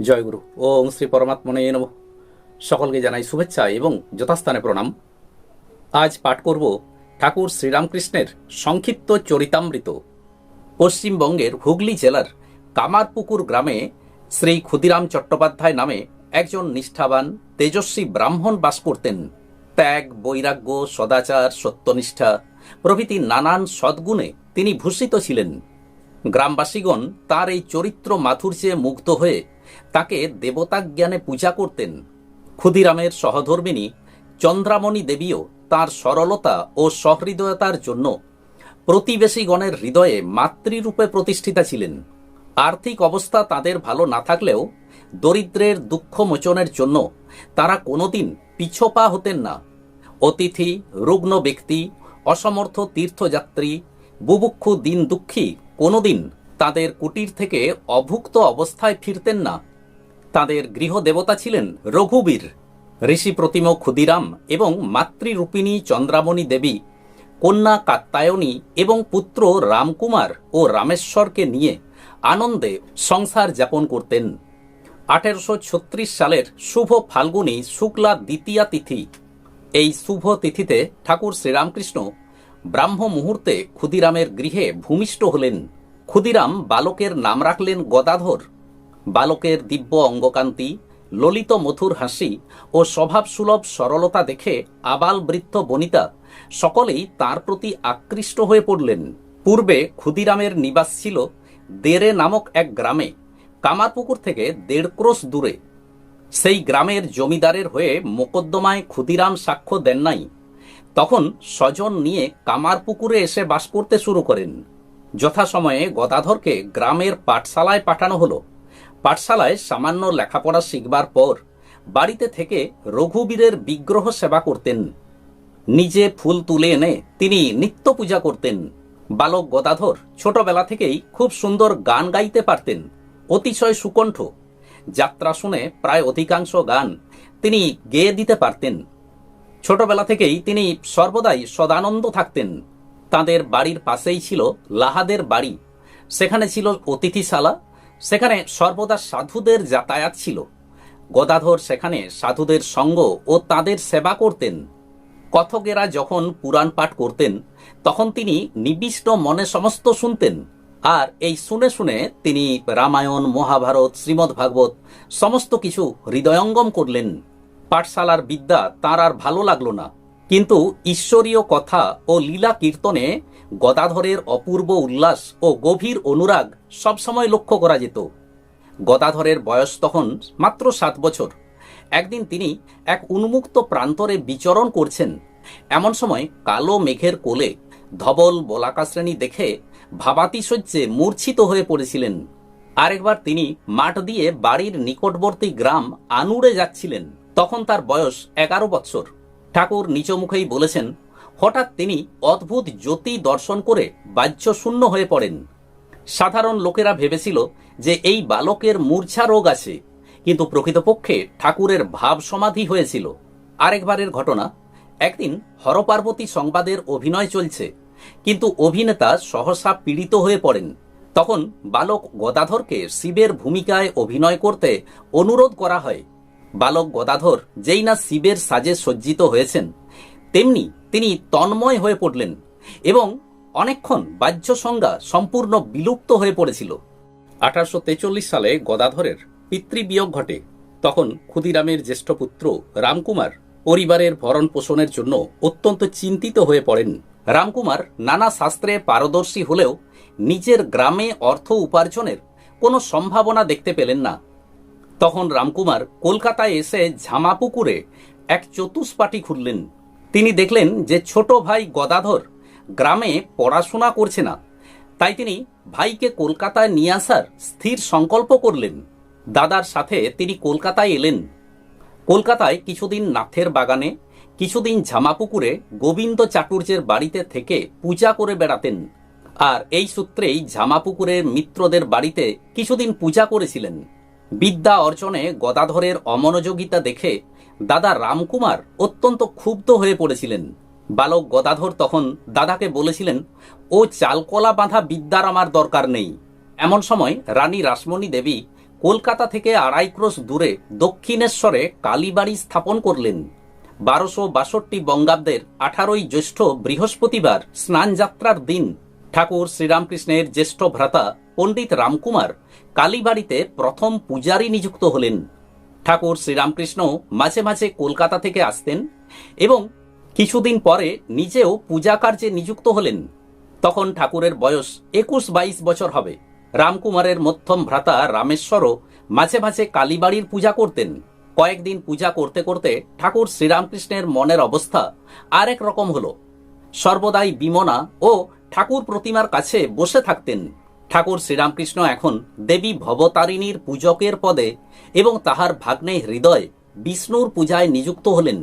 জয়গুরু। ওম শ্রী পরমাত্মনে নম। সকলকে জানাই শুভেচ্ছা এবং যথাস্থানে প্রণাম। আজ পাঠ করব ঠাকুর শ্রীরামকৃষ্ণের সংক্ষিপ্ত চরিতামৃত। পশ্চিমবঙ্গের হুগলি জেলার কামারপুকুর গ্রামে শ্রী ক্ষুদিরাম চট্টোপাধ্যায় নামে একজন নিষ্ঠাবান, তেজস্বী ব্রাহ্মণ বাস করতেন। ত্যাগ, বৈরাগ্য, সদাচার, সত্যনিষ্ঠা প্রভৃতি নানান সদ্গুণে তিনি ভূষিত ছিলেন। গ্রামবাসীগণ তার এই চরিত্র মাধুর্যে মুগ্ধ হয়ে তাকে দেবতা জ্ঞানে পূজা করতেন। ক্ষুদিরামের সহধর্মিনী চন্দ্রামণি দেবীও তার সরলতা ও সহৃদয়তার জন্য প্রতিবেশীগণের হৃদয়ে মাতৃরূপে প্রতিষ্ঠিতা ছিলেন। আর্থিক অবস্থা তাদের ভালো না থাকলেও দরিদ্রের দুঃখ মোচনের জন্য তারা কোনোদিন পিছপা হতেন না। অতিথি, রুগ্ন ব্যক্তি, অসমর্থ তীর্থযাত্রী, বুভুক্ষু দিন দুঃখী কোনোদিন তাদের কুটির থেকে অভুক্ত অবস্থায় ফিরতেন না। তাদের গৃহদেবতা ছিলেন রঘুবীর, ঋষি প্রতিম ক্ষুদিরাম এবং মাতৃরূপিণী চন্দ্রামণি দেবী, কন্যা কাত্তায়নী এবং পুত্র রামকুমার ও রামেশ্বরকে নিয়ে আনন্দে সংসার যাপন করতেন। আঠেরোশো ছত্রিশ সালের শুভ ফাল্গুনী শুক্লা দ্বিতীয়া তিথি। এই শুভ তিথিতে ঠাকুর শ্রীরামকৃষ্ণ ব্রাহ্ম মুহূর্তে ক্ষুদিরামের গৃহে ভূমিষ্ঠ হলেন। ক্ষুদিরাম বালকের নাম রাখলেন গদাধর। বালকের দিব্য অঙ্গকান্তি, ললিত মথুর হাসি ও স্বভাবসুলভ সরলতা দেখে আবাল বৃদ্ধ বনিতা সকলেই তার প্রতি আকৃষ্ট হয়ে পড়লেন। পূর্বে ক্ষুদিরামের নিবাস ছিল দেরে নামক এক গ্রামে, কামারপুকুর থেকে দেড় ক্রোশ দূরে। সেই গ্রামের জমিদারের হয়ে মোকদ্দমায় ক্ষুদিরাম সাক্ষ্য দেন নাই। তখন স্বজন নিয়ে কামারপুকুরে এসে বাস করতে শুরু করেন। যথাসময়ে গদাধরকে গ্রামের পাঠশালায় পাঠানো হলো। পাঠশালায় সামান্য লেখাপড়া শিখবার পর বাড়িতে থেকে রঘুবীরের বিগ্রহ সেবা করতেন। নিজে ফুল তুলে এনে তিনি নিত্য পূজা করতেন। বালক গদাধর ছোটবেলা থেকেই খুব সুন্দর গান গাইতে পারতেন। অতিশয় সুকণ্ঠ। যাত্রা শুনে প্রায় অধিকাংশ গান তিনি গেয়ে দিতে পারতেন। ছোটবেলা থেকেই তিনি সর্বদাই সদানন্দ থাকতেন। তাদের বাড়ির পাশেই ছিল লাহাদের বাড়ি। সেখানে ছিল অতিথিশালা। সেখানে সর্বদা সাধুদের যাতায়াত ছিল। গদাধর সেখানে সাধুদের সঙ্গ ও তাদের সেবা করতেন। কথকেরা যখন পুরাণ পাঠ করতেন, তখন তিনি নিবিষ্ট মনে সমস্ত শুনতেন। আর এই শুনে শুনে তিনি রামায়ণ, মহাভারত শ্রীমদ্ ভাগবত সমস্ত কিছু হৃদয়ঙ্গম করলেন। পাঠশালার বিদ্যা তার আর ভালো লাগল না। কিন্তু ঈশ্বরীয় কথা ও লীলা কীর্তনে গদাধরের অপূর্ব উল্লাস ও গভীর অনুরাগ সবসময় লক্ষ্য করা যেত। গদাধরের বয়স তখন মাত্র সাত বছর। একদিন তিনি এক উন্মুক্ত প্রান্তরে বিচরণ করছেন। এমন সময় কালো মেঘের কোলে ধবল বলাকা শ্রেণি দেখে ভাবাতিশয্যে মূর্ছিত হয়ে পড়েছিলেন। আরেকবার তিনি মাঠ দিয়ে বাড়ির নিকটবর্তী গ্রাম আনুড়ে যাচ্ছিলেন। তখন তার বয়স এগারো বৎসর। ঠাকুর নিচ মুখেই বলেছেন, হঠাৎ তিনি অদ্ভুত জ্যোতি দর্শন করে বাহ্য শূন্য হয়ে পড়েন। সাধারণ লোকেরা ভেবেছিল যে এই বালকের মূর্ছা রোগ আছে, কিন্তু প্রকৃতপক্ষে ঠাকুরের ভাব সমাধি হয়েছিল। আরেকবারের ঘটনা, একদিন হরপার্বতী সংবাদের অভিনয় চলছে, কিন্তু অভিনেতা সহসা পীড়িত হয়ে পড়েন। তখন বালক গদাধরকে শিবের ভূমিকায় অভিনয় করতে অনুরোধ করা হয়। বালক গদাধর যেই না শিবের সাজে সজ্জিত হয়েছেন, তেমনি তিনি তন্ময় হয়ে পড়লেন এবং অনেকক্ষণ বাহ্য সংজ্ঞা সম্পূর্ণ বিলুপ্ত হয়ে পড়েছিল। আঠারোশো তেচল্লিশ সালে গদাধরের পিতৃবিয়োগ ঘটে। তখন ক্ষুদিরামের জ্যেষ্ঠ পুত্র রামকুমার পরিবারের ভরণ পোষণের জন্য অত্যন্ত চিন্তিত হয়ে পড়েন। রামকুমার নানা শাস্ত্রে পারদর্শী হলেও নিজের গ্রামে অর্থ উপার্জনের কোনো সম্ভাবনা দেখতে পেলেন না। তখন রামকুমার কলকাতায় এসে ঝামাপুকুরে এক চতুষ্পাটি খুললেন তিনি দেখলেন যে ছোট ভাই গদাধর গ্রামে পড়াশোনা করছে না। তাই তিনি ভাইকে কলকাতায় নিয়ে আসার স্থির সংকল্প করলেন। দাদার সাথে তিনি কলকাতায় এলেন। কলকাতায় কিছুদিন নাথের বাগানে, কিছুদিন ঝামাপুকুরে গোবিন্দ চাটুর্যের বাড়িতে থেকে পূজা করে বেড়াতেন। আর এই সূত্রেই ঝামাপুকুরের মিত্রদের বাড়িতে কিছুদিন পূজা করেছিলেন। বিদ্যা অর্জনে গদাধরের অমনোযোগিতা দেখে দাদা রামকুমার অত্যন্ত ক্ষুব্ধ হয়ে পড়েছিলেন। বালক গদাধর তখন দাদাকে বলেছিলেন, ও চালকলা বাঁধা বিদ্যার আমার দরকার নেই। এমন সময় রানী রাসমণি দেবী কলকাতা থেকে আড়াই ক্রোশ দূরে দক্ষিণেশ্বরে কালীবাড়ি স্থাপন করলেন। বারোশো বাষট্টি বঙ্গাব্দের আঠারোই জ্যৈষ্ঠ বৃহস্পতিবার স্নানযাত্রার দিন ঠাকুর শ্রীরামকৃষ্ণের জ্যেষ্ঠ ভ্রাতা পণ্ডিত রামকুমার কালীবাড়িতে প্রথম পূজারী নিযুক্ত হলেন। ঠাকুর শ্রীরামকৃষ্ণ মাঝে মাঝে কলকাতা থেকে আসতেন এবং কিছুদিন পরে নিজেও পূজা কার্যে নিযুক্ত হলেন। তখন ঠাকুরের বয়স একুশ বাইশ বছর হবে। রামকুমারের মধ্যম ভ্রাতা রামেশ্বরও মাঝে মাঝে কালীবাড়ির পূজা করতেন। কয়েকদিন পূজা করতে করতে ঠাকুর শ্রীরামকৃষ্ণের মনের অবস্থা আরেক রকম হলো। সর্বদাই বিমনা ও ঠাকুর প্রতিমার কাছে বসে থাকতেন। ঠাকুর শ্রীরামকৃষ্ণ এখন দেবী ভবতারিণীর পূজকের পদে এবং তাহার ভাগ্নে হৃদয় বিষ্ণুর পূজায় নিযুক্ত হলেন।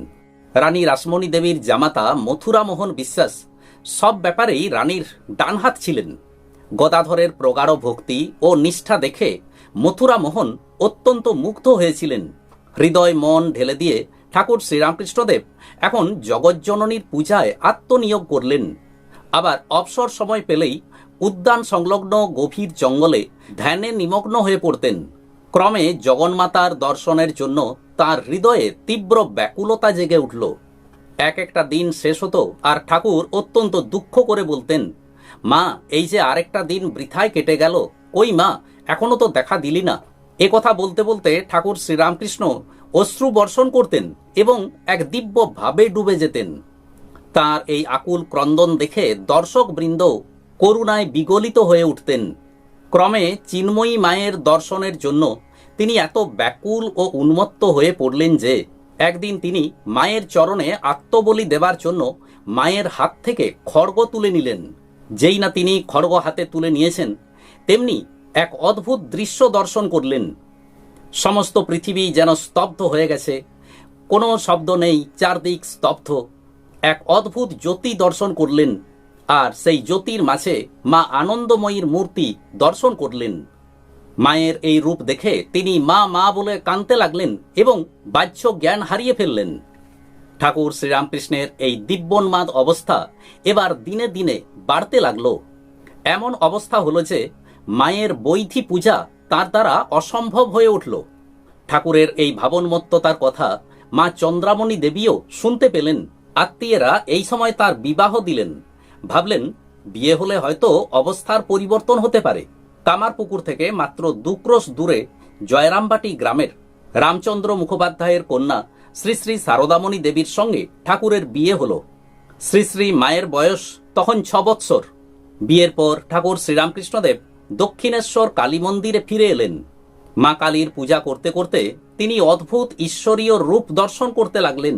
রানী রাসমণি দেবীর জামাতা মথুরামোহন বিশ্বাস সব ব্যাপারেই রানীর ডানহাত ছিলেন। গদাধরের প্রগাঢ় ভক্তি ও নিষ্ঠা দেখে মথুরা মোহন অত্যন্ত মুগ্ধ হয়েছিলেন। হৃদয় মন ঢেলে দিয়ে ঠাকুর শ্রীরামকৃষ্ণদেব এখন জগজ্জননীর পূজায় আত্মনিয়োগ করলেন। আবার অবসর সময় পেলেই উদ্যান সংলগ্ন গভীর জঙ্গলে ধ্যানে নিমগ্ন হয়ে পড়তেন। ক্রমে জগন্মাতার দর্শনের জন্য তার হৃদয়ে তীব্র ব্যাকুলতা জেগে উঠল। এক একটা দিন শেষ হতো আর ঠাকুর অত্যন্ত দুঃখ করে বলতেন, মা, এই যে আরেকটা দিন বৃথায় কেটে গেল ওই মা, এখনও তো দেখা দিলি না। এ কথা বলতে বলতে ঠাকুর শ্রীরামকৃষ্ণ অশ্রু বর্ষণ করতেন এবং এক দিব্য ভাবে ডুবে যেতেন। তার এই আকুল ক্রন্দন দেখে দর্শক বৃন্দ করুণায় বিগলিত হয়ে উঠতেন। ক্রমে চিন্ময়ী মায়ের দর্শনের জন্য তিনি এত ব্যাকুল ও উন্মত্ত হয়ে পড়লেন যে, একদিন তিনি মায়ের চরণে আত্মবলি দেবার জন্য মায়ের হাত থেকে খড়গ তুলে নিলেন। যেই না তিনি খড়গ হাতে তুলে নিয়েছেন, তেমনি এক অদ্ভুত দৃশ্য দর্শন করলেন। সমস্ত পৃথিবী যেন স্তব্ধ হয়ে গেছে। কোনো শব্দ নেই, চারদিক স্তব্ধ। এক অদ্ভুত জ্যোতি দর্শন করলেন, আর সেই জ্যোতির মাঝে মা আনন্দময়ীর মূর্তি দর্শন করলেন। মায়ের এই রূপ দেখে তিনি মা মা বলে কাঁদতে লাগলেন এবং বাহ্য জ্ঞান হারিয়ে ফেললেন। ঠাকুর শ্রীরামকৃষ্ণের এই দিব্যন্মাদ অবস্থা এবার দিনে দিনে বাড়তে লাগল। এমন অবস্থা হলো যে মায়ের বৈধি পূজা তার দ্বারা অসম্ভব হয়ে উঠল। ঠাকুরের এই ভাবনমত্ততার কথা মা চন্দ্রামণি দেবীও শুনতে পেলেন। আত্মীয়রা এই সময় তার বিবাহ দিলেন। ভাবলেন, বিয়ে হলে হয়তো অবস্থার পরিবর্তন হতে পারে। কামারপুকুর থেকে মাত্র দুক্রোশ দূরে জয়রামবাটি গ্রামের রামচন্দ্র মুখোপাধ্যায়ের কন্যা শ্রী শ্রী সারদামণি দেবীর সঙ্গে ঠাকুরের বিয়ে হল। শ্রী শ্রী মায়ের বয়স তখন ছ বৎসর। বিয়ের পর ঠাকুর শ্রীরামকৃষ্ণদেব দক্ষিণেশ্বর কালী মন্দিরে ফিরে এলেন। মা কালীর পূজা করতে করতে তিনি অদ্ভুত ঈশ্বরীয় রূপ দর্শন করতে লাগলেন।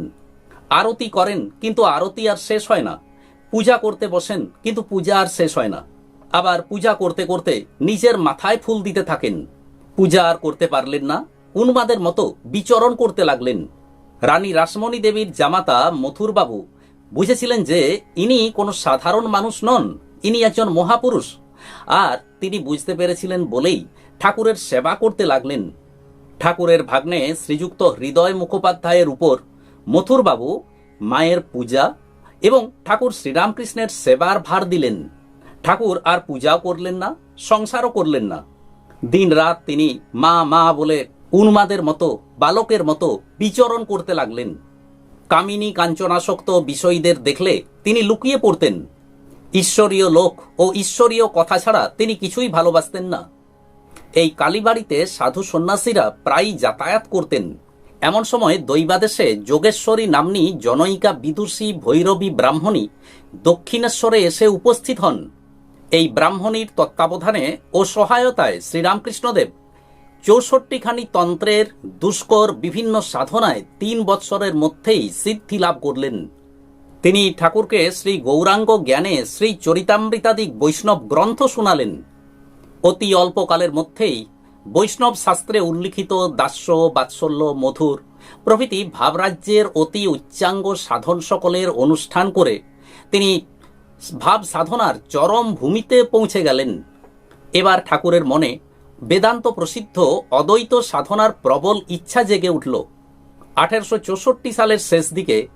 আরতি করেন, কিন্তু আরতি আর শেষ হয় না। পূজা করতে বসেন, কিন্তু পূজা আর শেষ হয় না। আবার পূজা করতে করতে নিজের মাথায় ফুল দিতে থাকেন। পূজা আর করতে পারলেন না, উন্মাদের মতো বিচরণ করতে লাগলেন। রানী রাসমণি দেবীর জামাতা মথুরবাবু বুঝেছিলেন যে ইনি কোনো সাধারণ মানুষ নন, ইনি একজন মহাপুরুষ। আর তিনি বুঝতে পেরেছিলেন বলেই ঠাকুরের সেবা করতে লাগলেন। ঠাকুরের ভাগ্নে শ্রীযুক্ত হৃদয় মুখোপাধ্যায়ের উপর মথুরবাবু মায়ের পূজা এবং ঠাকুর শ্রীরামকৃষ্ণের সেবার ভার দিলেন। ঠাকুর আর পূজাও করলেন না, সংসারও করলেন না। দিন রাত তিনি মা মা বলে উন্মাদের মতো, বালকের মতো বিচরণ করতে লাগলেন। কামিনী কাঞ্চনাসক্ত বিষয়ীদের দেখলে তিনি লুকিয়ে পড়তেন। ঈশ্বরীয় লোক ও ঈশ্বরীয় কথা ছাড়া তিনি কিছুই ভালোবাসতেন না। এই কালীবাড়িতে সাধু সন্ন্যাসীরা প্রায়ই যাতায়াত করতেন। এমন সময় দৈবাদেশে যোগেশ্বরী নাম্নী জনৈকা বিদুষী ভৈরবী ব্রাহ্মণী দক্ষিণেশ্বরে এসে উপস্থিত হন। এই ব্রাহ্মণীর তত্ত্বাবধানে ও সহায়তায় শ্রীরামকৃষ্ণদেব চৌষট্টিখানি তন্ত্রের দুষ্কর বিভিন্ন সাধনায় তিন বৎসরের মধ্যেই সিদ্ধি লাভ করলেন। তিনি ঠাকুরকে শ্রী গৌরাঙ্গ জ্ঞানে শ্রী চরিতামৃতাদিক বৈষ্ণব গ্রন্থ শোনালেন। অতি অল্পকালের মধ্যেই বৈষ্ণব শাস্ত্রে উল্লিখিত দাস্য, বাৎসল্য, মধুর প্রভৃতি ভাবরাজ্যের অতি উচ্চাঙ্গ সাধন সকলের অনুষ্ঠান করে তিনি ভাব সাধনার চরম ভূমিতে পৌঁছে গেলেন। এবার ঠাকুরের মনে বেদান্ত প্রসিদ্ধ অদ্বৈত সাধনার প্রবল ইচ্ছা জেগে উঠল। আঠেরোশো চৌষট্টি সালের শেষ দিকে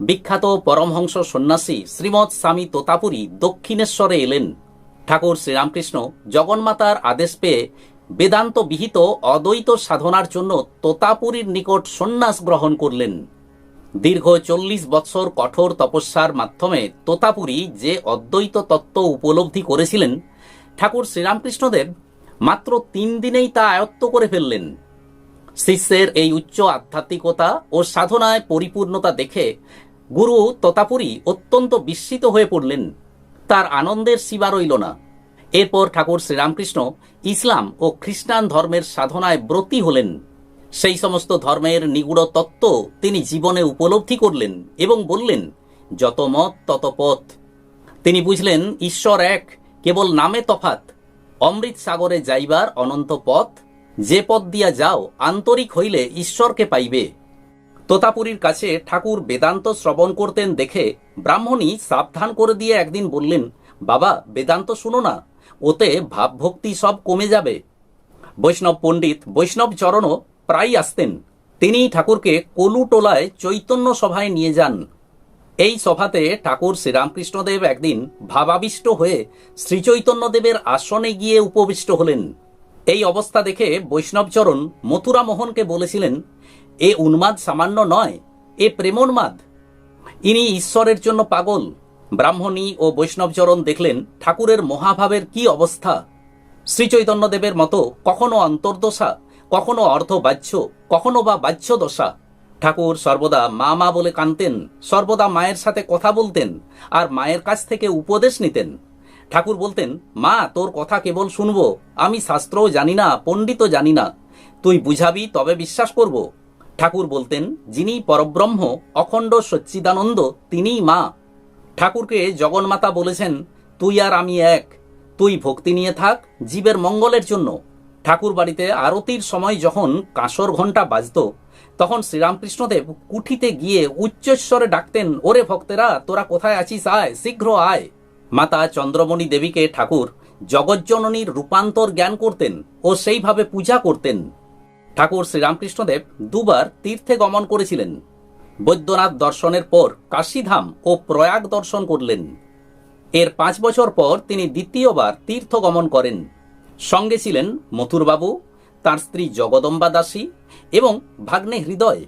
বিখ্যাত পরমহংস সন্ন্যাসী শ্রীমৎ স্বামী তোতাপুরী দক্ষিণেশ্বরে এলেন। ঠাকুর শ্রীরামকৃষ্ণ জগন্মাতার আদেশ পেয়ে বেদান্ত বিহিত অদ্বৈত সাধনার জন্য তোতাপুরীর নিকট সন্ন্যাস গ্রহণ করলেন। দীর্ঘ চল্লিশ বৎসর কঠোর তপস্যার মাধ্যমে তোতাপুরী যে অদ্বৈত তত্ত্ব উপলব্ধি করেছিলেন, ঠাকুর শ্রীরামকৃষ্ণদেব মাত্র তিন দিনেই তা আয়ত্ত করে ফেললেন। শিষ্যের এই উচ্চ আধ্যাত্মিকতা ও সাধনায় পরিপূর্ণতা দেখে গুরু তোতাপুরী অত্যন্ত বিস্মিত হয়ে পড়লেন। তার আনন্দের সীমা রইল না। এরপর ঠাকুর শ্রীরামকৃষ্ণ ইসলাম ও খ্রিস্টান ধর্মের সাধনায় ব্রতী হলেন। সেই সমস্ত ধর্মের নিগুড় তত্ত্ব তিনি জীবনে উপলব্ধি করলেন এবং বললেন, যত মত, তত পথ। তিনি বুঝলেন, ঈশ্বর এক, কেবল নামে তফাত। অমৃত সাগরে যাইবার অনন্ত পথ। যে পথ দিয়া যাও, আন্তরিক হইলে ঈশ্বরকে পাইবে। তোতাপুরীর কাছে ঠাকুর বেদান্ত শ্রবণ করতেন দেখে ব্রাহ্মণী সাবধান করে দিয়ে একদিন বললেন, বাবা, বেদান্ত শুনো না। ওতে ভাবভক্তি সব কমে যাবে। বৈষ্ণব পণ্ডিত বৈষ্ণব চরণও প্রায় আসতেন। তিনি ঠাকুরকে কলুটোলায় চৈতন্য সভায় নিয়ে যান। এই সভাতে ঠাকুর শ্রীরামকৃষ্ণদেব একদিন ভাবাবিষ্ট হয়ে শ্রীচৈতন্যদেবের আসনে গিয়ে উপবিষ্ট হলেন। এই অবস্থা দেখে বৈষ্ণবচরণ মথুরা মোহনকে বলেছিলেন, এ উন্মাদ সামান্য নয়, এ প্রেমোন্মাদ। ইনি ঈশ্বরের জন্য পাগল ব্রাহ্মণী ও বৈষ্ণবচরণ দেখলেন ঠাকুরের মহাভাবের কি অবস্থা? শ্রীচৈতন্যদেবের মতো কখনো অন্তর্দশা, কখনো অর্ধবাহ্য, কখনো বা বাহ্য দশা ঠাকুর সর্বদা মা মা বলে কানতেন, সর্বদা মায়ের সাথে কথা বলতেন আর মায়ের কাছ থেকে উপদেশ নিতেন। ঠাকুর বলতেন, মা, তোর কথা কেবল শুনব, আমি শাস্ত্রও জানি না, পণ্ডিতও জানি না। তুই বুঝাবি, তবে বিশ্বাস করব। ঠাকুর বলতেন, যিনি পরব্রহ্ম, অখণ্ড সচ্চিদানন্দ, তিনিই মা। ঠাকুরকে জগন্মাতা বলেছেন, তুই আর আমি এক। তুই ভক্তি নিয়ে থাক, জীবের মঙ্গলের জন্য। ঠাকুর বাড়িতে আরতির সময় যখন কাঁসর ঘণ্টা বাজত, তখন শ্রীরামকৃষ্ণদেব কুঠিতে গিয়ে উচ্চস্বরে ডাকতেন, ওরে ভক্তেরা, তোরা কোথায় আছিস? আয়, শীঘ্র আয়। মাতা চন্দ্রমণি দেবীকে ঠাকুর জগজ্জননীর রূপান্তর জ্ঞান করতেন ও সেইভাবে পূজা করতেন। ঠাকুর শ্রীরামকৃষ্ণদেব দুবার তীর্থে গমন করেছিলেন। বৈদ্যনাথ দর্শনের পর কাশীধাম ও প্রয়াগ দর্শন করলেন। এর পাঁচ বছর পর তিনি দ্বিতীয়বার তীর্থ গমন করেন। সঙ্গে ছিলেন মথুরবাবু, তার স্ত্রী জগদম্বা দাসী এবং ভাগ্নে হৃদয়।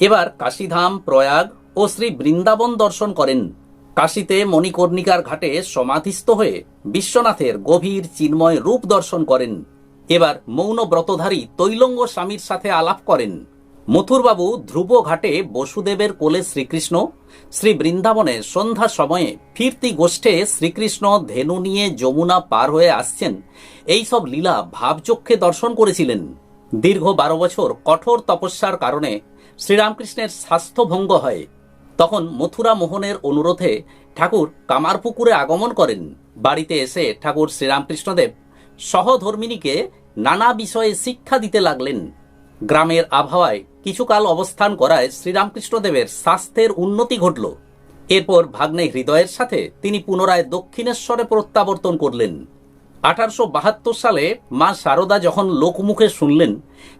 এবার কাশীধাম, প্রয়াগ ও শ্রী বৃন্দাবন দর্শন করেন। কাশীতে মণিকর্ণিকার ঘাটে সমাধিস্থ হয়ে বিশ্বনাথের গভীর চিন্ময় রূপ দর্শন করেন। এবার মৌন ব্রতধারী তৈলঙ্গ স্বামীর সাথে আলাপ করেন। মথুরবাবু ধ্রুব ঘাটে বসুদেবের কোলে শ্রীকৃষ্ণ, শ্রী বৃন্দাবনে সন্ধ্যা সময়ে ফিরতি গোষ্ঠে শ্রীকৃষ্ণ ধেনু নিয়ে যমুনা পার হয়ে আসছেন। এই সব লীলা ভাবচক্ষে দর্শন করেছিলেন। দীর্ঘ বারো বছর কঠোর তপস্যার কারণে শ্রীরামকৃষ্ণের স্বাস্থ্যভঙ্গ হয়। তখন মথুরা মোহনের অনুরোধে ঠাকুর কামারপুকুরে আগমন করেন। বাড়িতে এসে ঠাকুর শ্রীরামকৃষ্ণদেব সহধর্মিনীকে নানা বিষয়ে শিক্ষা দিতে লাগলেন। গ্রামের আবহাওয়ায় কিছুকাল অবস্থান করায় শ্রীরামকৃষ্ণদেবের স্বাস্থ্যের উন্নতি ঘটল। এরপর ভাগ্নে হৃদয়ের সাথে তিনি পুনরায় দক্ষিণেশ্বরে প্রত্যাবর্তন করলেন। আঠারোশো বাহাত্তর সালে মা শারদা যখন লোকমুখে শুনলেন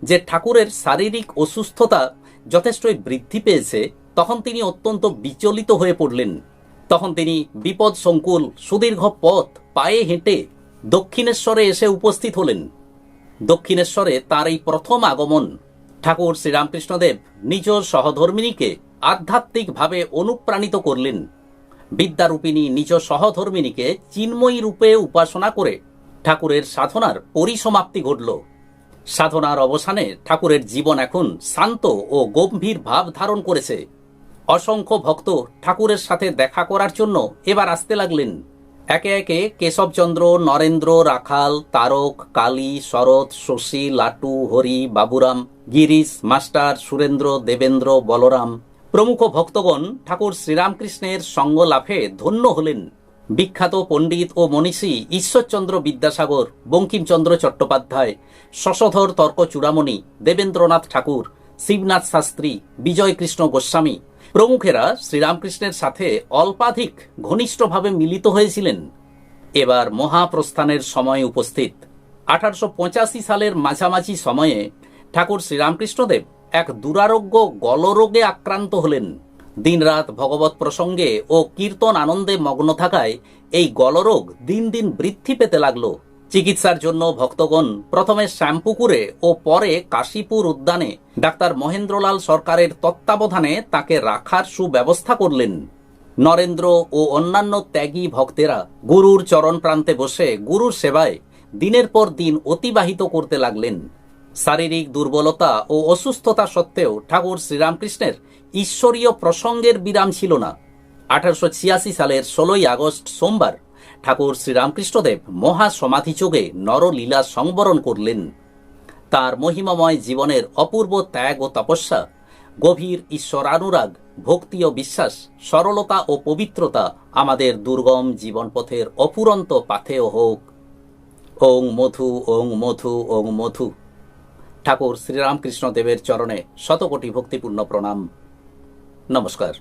যে ঠাকুরের শারীরিক অসুস্থতা যথেষ্টই বৃদ্ধি পেয়েছে, তখন তিনি অত্যন্ত বিচলিত হয়ে পড়লেন। তখন তিনি বিপদ সংকুল, সুদীর্ঘ পথ, পায়ে হেঁটে দক্ষিণেশ্বরে এসে উপস্থিত হলেন। দক্ষিণেশ্বরে তার এই প্রথম আগমন ঠাকুর শ্রীরামকৃষ্ণদেব নিজ সহধর্মিনীকে আধ্যাত্মিকভাবে অনুপ্রাণিত করলেন। বিদ্যারূপিণী নিজ সহধর্মিনীকে চিন্ময়ী রূপে উপাসনা করে ঠাকুরের সাধনার পরিসমাপ্তি ঘটল। সাধনার অবসানে ঠাকুরের জীবন এখন শান্ত ও গম্ভীর ভাব ধারণ করেছে। অসংখ্য ভক্ত ঠাকুরের সাথে দেখা করার জন্য এবার আসতে লাগলেন। একে একে কেশবচন্দ্র নরেন্দ্র, রাখাল, তারক, কালী, শরৎ, শশী, লাটু, হরি, বাবুরাম, গিরিশ, মাস্টার, সুরেন্দ্র, দেবেন্দ্র, বলরাম প্রমুখ ভক্তগণ ঠাকুর শ্রীরামকৃষ্ণের সঙ্গ লাভে ধন্য হলেন। বিখ্যাত পণ্ডিত ও মনীষী ঈশ্বরচন্দ্র বিদ্যাসাগর, বঙ্কিমচন্দ্র চট্টোপাধ্যায়, শশধর তর্ক চূড়ামণি দেবেন্দ্রনাথ ঠাকুর, শিবনাথ শাস্ত্রী, বিজয়কৃষ্ণ গোস্বামী প্রমুখেরা শ্রীরামকৃষ্ণের সাথে অল্পাধিক ঘনিষ্ঠভাবে মিলিত হয়েছিলেন। এবার মহাপ্রস্থানের সময় উপস্থিত। আঠারোশো পঁচাশি সালের মাঝামাঝি সময়ে ঠাকুর শ্রীরামকৃষ্ণদেব এক দুরারোগ্য গলরোগে আক্রান্ত হলেন। দিনরাত ভগবত প্রসঙ্গে ও কীর্তন আনন্দে মগ্ন থাকায় এই গলরোগ দিন দিন বৃদ্ধি পেতে লাগল। চিকিৎসার জন্য ভক্তগণ প্রথমে শ্যামপুকুরে ও পরে কাশীপুর উদ্যানে ডাক্তার মহেন্দ্রলাল সরকারের তত্ত্বাবধানে তাকে রাখার সুব্যবস্থা করলেন। নরেন্দ্র ও অন্যান্য ত্যাগী ভক্তেরা গুরুর চরণ প্রান্তে বসে গুরুর সেবায় দিনের পর দিন অতিবাহিত করতে লাগলেন। শারীরিক দুর্বলতা ও অসুস্থতা সত্ত্বেও ঠাকুর শ্রীরামকৃষ্ণের ঈশ্বরীয় প্রসঙ্গের বিরাম ছিল না। আঠারোশো ছিয়াশি সালের ষোলোই আগস্ট সোমবার ঠাকুর শ্রীরামকৃষ্ণদেব মহা সমাধিযোগে নরলীলা সংবরণ করলেন। তার মহিমাময় জীবনের অপূর্ব ত্যাগ ও তপস্যা, গভীর ঈশ্বরানুরাগ, ভক্তি ও বিশ্বাস, সরলতা ও পবিত্রতা আমাদের দুর্গম জীবনপথের অপুরন্ত পাথেয় হোক। ওং মধু ওং মধু ওং মধু। ঠাকুর শ্রীরামকৃষ্ণদেবের চরণে শতকোটি ভক্তিপূর্ণ প্রণাম। নমস্কার।